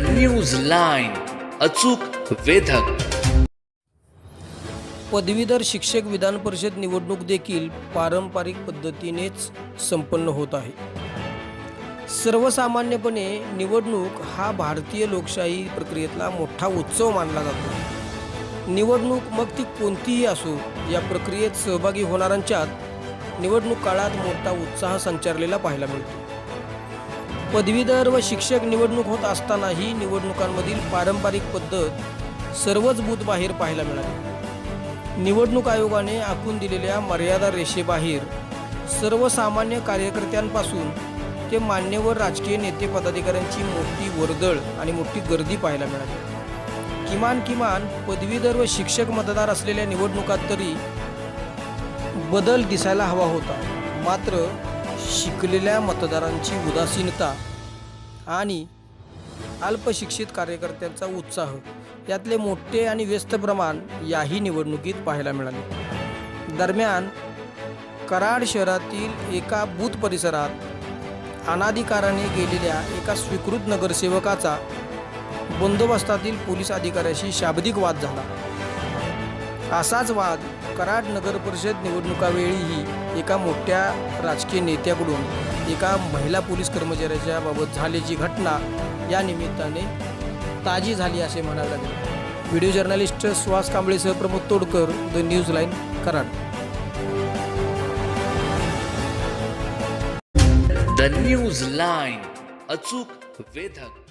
News line अचूक वेधक. पदवीधर शिक्षक विधान परिषद निवडणूक देखील पारंपरिक पद्धतीनेच संपन्न होत आहे. सर्वसामान्यपणे निवडणूक हा भारतीय लोकशाही प्रक्रियेतला मोठा उत्सव मानला जातो. निवडणूक मग ती कोणतीही असो या प्रक्रियेत सहभागी होणाऱ्यांच्यात निवडणूक काळात मोठा उत्साह संचारलेला पाहायला मिळतो. पदवीधर व शिक्षक निवडणूक होत असतानाही निवडणुकांमधील पारंपरिक पद्धत सर्वच बूथ बाहेर पाहायला मिळाली. निवडणूक आयोगाने आखून दिलेल्या मर्यादा रेषेबाहेर सर्वसामान्य कार्यकर्त्यांपासून ते मान्यवर राजकीय नेते पदाधिकाऱ्यांची मोठी वर्दळ आणि मोठी गर्दी पाहायला मिळाली. किमान किमान पदवीधर व शिक्षक मतदार असलेल्या निवडणुकात तरी बदल दिसायला हवा होता. मात्र शिकलेल्या मतदारांची उदासीनता आणि अल्पशिक्षित कार्यकर्त्यांचा उत्साह यातले मोठे आणि व्यस्त प्रमाण याही निवडणुकीत पाहायला मिळाले. दरम्यान कराड शहरातील एका बूथ परिसरात अनाधिकाराने गेलेल्या एका स्वीकृत नगरसेवकाचा बंदोबस्तातील पोलीस अधिकाऱ्याशी शाब्दिक वाद झाला. असाच वाद कराड नगर परिषद निवडणुकावेळीही एका मोठ्या राजकीय नेत्याकडून एका महिला पोलीस कर्मचाऱ्याच्या बाबत झालेली घटना या निमित्ताने ताजी झाली असे म्हणावे लागेल. Video journalist Suhas कांबळेसह Pramod Todkar the news line Karad. The news line अचूक वेधक.